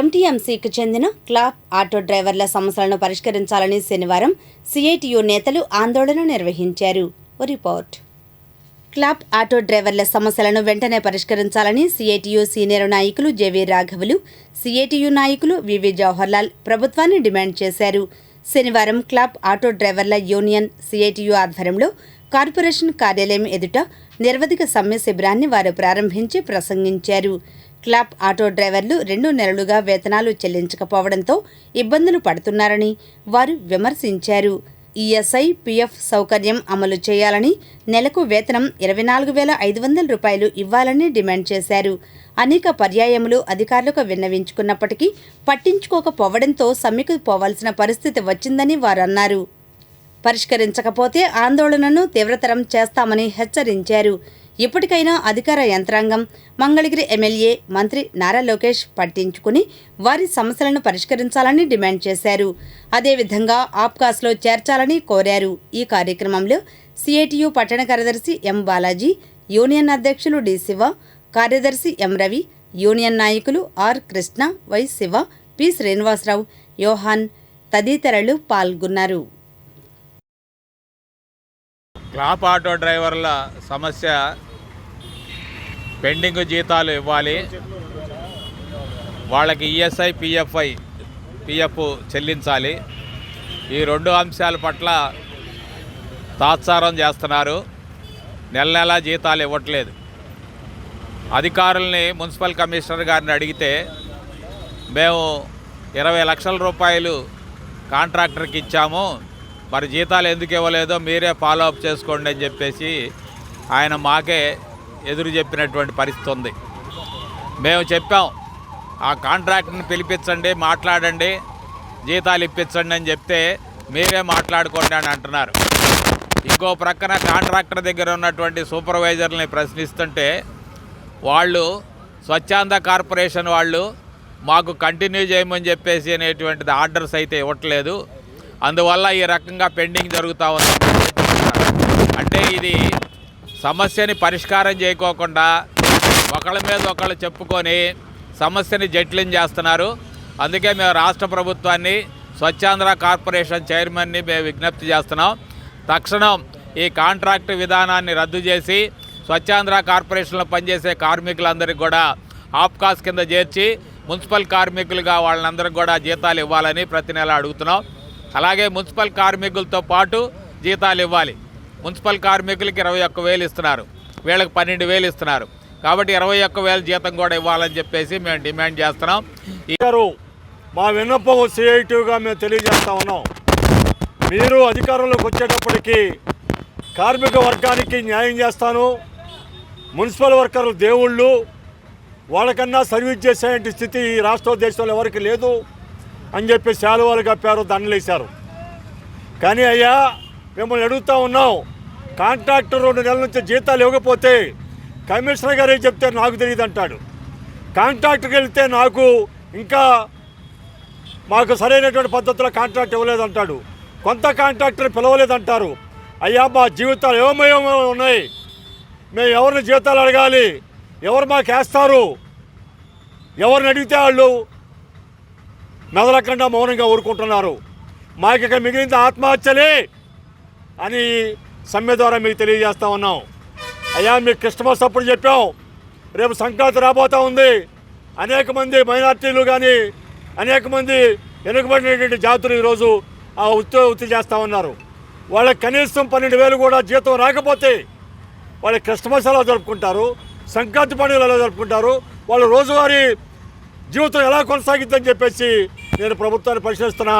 ఎంటీఎంసీకి చెందిన clap auto డ్రైవర్ల సమస్యలను పరిష్కరించాలని శనివారం సిఐటియు నేతలు ఆందోళన నిర్వహించారు. ఓ రిపోర్ట్. క్లాప్ ఆటో డ్రైవర్ల సమస్యలను వెంటనే పరిష్కరించాలని సిఐటియు సీనియర్ నాయకులు జెవి రాఘవులు సిఐటియు నాయకులు వివి జవహర్లాల్ ప్రభుత్వాన్ని డిమాండ్ చేశారు. శనివారం క్లాప్ ఆటో డ్రైవర్ల యూనియన్ సిఐటియు ఆధ్వర్యంలో కార్పొరేషన్ కార్యాలయం ఎదుట నిరవధిక సమ్మె శిబిరాన్ని వారు ప్రారంభించి ప్రసంగించారు. క్లాప్ ఆటో డ్రైవర్లు రెండు నెలలుగా వేతనాలు చెల్లించకపోవడంతో ఇబ్బందులు పడుతున్నారని వారు విమర్శించారు. ఈఎస్ఐ పిఎఫ్ సౌకర్యం అమలు చేయాలని నెలకు వేతనం ఇరవై నాలుగు వేల ఐదు వందల రూపాయలు ఇవ్వాలని డిమాండ్ చేశారు. అనేక పర్యాయములు అధికారులకు విన్నవించుకున్నప్పటికీ పట్టించుకోకపోవడంతో సమ్మెకు పోవాల్సిన పరిస్థితి వచ్చిందని వారన్నారు పరిష్కరించకపోతే ఆందోళనను తీవ్రతరం చేస్తామని హెచ్చరించారు. ఇప్పటికైనా అధికార యంత్రాంగం మంగళగిరి ఎమ్మెల్యే మంత్రి నారా లోకేష్ పట్టించుకుని వారి సమస్యలను పరిష్కరించాలని డిమాండ్ చేశారు. అదేవిధంగా ఆప్కాస్లో చేర్చాలని కోరారు. ఈ కార్యక్రమంలో సిఐటియు పట్టణ కార్యదర్శి ఎం బాలాజీ యూనియన్ అధ్యక్షులు డి శివ కార్యదర్శి ఎం రవి యూనియన్ నాయకులు R Krishna Y Shiva P Srinivasa Rao Yohan తదితరులు పాల్గొన్నారు. క్లాప్ ఆటో డ్రైవర్ల సమస్య పెండింగ్ జీతాలు ఇవ్వాలి. వాళ్ళకి ఈఎస్ఐ పిఎఫ్ఐ పిఎఫ్ చెల్లించాలి. ఈ రెండు అంశాల పట్ల తాత్సారం చేస్తున్నారు. నెల నెల జీతాలు ఇవ్వట్లేదు. అధికారుల్ని మున్సిపల్ కమిషనర్ గారిని అడిగితే మేము ఇరవై లక్షల రూపాయలు కాంట్రాక్టర్కి ఇచ్చాము. మరి జీతాలు ఎందుకు ఇవ్వలేదో మీరే ఫాలో అప్ చేసుకోండి అని చెప్పేసి ఆయన మాకే ఎదురు చెప్పినటువంటి పరిస్థితి ఉంది. మేము చెప్పాం ఆ కాంట్రాక్టర్ని పిలిపించండి మాట్లాడండి జీతాలు ఇప్పించండి అని చెప్తే మీరే మాట్లాడుకోండి అని అంటున్నారు. ఇంకో ప్రక్కన కాంట్రాక్టర్ దగ్గర ఉన్నటువంటి సూపర్వైజర్ని ప్రశ్నిస్తుంటే వాళ్ళు స్వచ్ఛంద కార్పొరేషన్ వాళ్ళు మాకు కంటిన్యూ చేయమని చెప్పేసి అనేటువంటిది ఆర్డర్స్ అయితే ఇవ్వట్లేదు. అందువల్ల ఈ రకంగా పెండింగ్ జరుగుతూ ఉంది. అంటే ఇది సమస్యని పరిష్కారం చేయకోకుండా ఒకళ్ళ మీద ఒకళ్ళు చెప్పుకొని సమస్యని జటిలం చేస్తున్నారు. అందుకే మేము రాష్ట్ర ప్రభుత్వాన్ని స్వచ్ఛాంధ్ర కార్పొరేషన్ చైర్మన్ని మేము విజ్ఞప్తి చేస్తున్నాం. తక్షణం ఈ కాంట్రాక్ట్ విధానాన్ని రద్దు చేసి స్వచ్ఛాంధ్ర కార్పొరేషన్లో పనిచేసే కార్మికులందరికీ కూడా ఆప్కాస్ కింద చేర్చి మున్సిపల్ కార్మికులుగా వాళ్ళందరికీ కూడా జీతాలు ఇవ్వాలని ప్రతి నెల అడుగుతున్నాం. అలాగే మున్సిపల్ కార్మికులతో పాటు జీతాలు ఇవ్వాలి. మున్సిపల్ కార్మికులకి ఇరవై ఒక్క వేలు ఇస్తున్నారు. వీళ్ళకి పన్నెండు వేలు ఇస్తున్నారు. కాబట్టి ఇరవై ఒక్క వేలు జీతం కూడా ఇవ్వాలని చెప్పేసి మేము డిమాండ్ చేస్తున్నాం. ఇద్దరు మా విన్నపం సిఐటిగా మేము తెలియజేస్తా ఉన్నాం. మీరు అధికారంలోకి వచ్చేటప్పటికి కార్మిక వర్గానికి న్యాయం చేస్తాను. మున్సిపల్ వర్కర్లు దేవుళ్ళు. వాళ్ళకన్నా సర్వీస్ చేసేటువంటి స్థితి ఈ రాష్ట్ర దేశంలో ఎవరికి లేదు. అని చెప్పి శాలువాలు కప్పారు దండలేశారు కానీ అయ్యా మిమ్మల్ని అడుగుతూ ఉన్నాం. కాంట్రాక్టర్ రెండు నెలల నుంచి జీతాలు ఇవ్వకపోతే కమిషనర్ గారే చెప్తే నాకు తెలియదు అంటాడు. కాంట్రాక్టర్కి వెళ్తే నాకు ఇంకా మాకు సరైనటువంటి పద్ధతిలో కాంట్రాక్ట్ ఇవ్వలేదంటాడు కొంత కాంట్రాక్టర్ పిలవలేదంటారు అయ్యా మా జీవితాలు ఏమేమో ఉన్నాయి. మేము ఎవరిని జీవితాలు అడగాలి? ఎవరు మాకు వేస్తారు? ఎవరిని అడిగితే వాళ్ళు మెదలకుండా మౌనంగా ఊరుకుంటున్నారు. మాకు ఇక్కడ మిగిలిన ఆత్మహత్యలే అని సమ్మె ద్వారా మీకు తెలియజేస్తా ఉన్నాం. అయ్యా మీకు క్రిస్టమస్ అప్పుడు చెప్పాం. రేపు సంక్రాంతి రాబోతా ఉంది. అనేక మంది మైనార్టీలు కానీ అనేక మంది వెనుకబడినటువంటి జాతులు ఈరోజు ఆ ఉత్తి ఉత్తి చేస్తూ ఉన్నారు. వాళ్ళకి కనీసం పన్నెండు వేలు కూడా జీతం రాకపోతే వాళ్ళ క్రిస్టమస్ ఎలా జరుపుకుంటారు? సంక్రాంతి పండుగలు ఎలా జరుపుకుంటారు? వాళ్ళు రోజువారీ జీవితం ఎలా కొనసాగిద్దని చెప్పేసి నేను ప్రభుత్వాన్ని పరిశీలిస్తున్నా.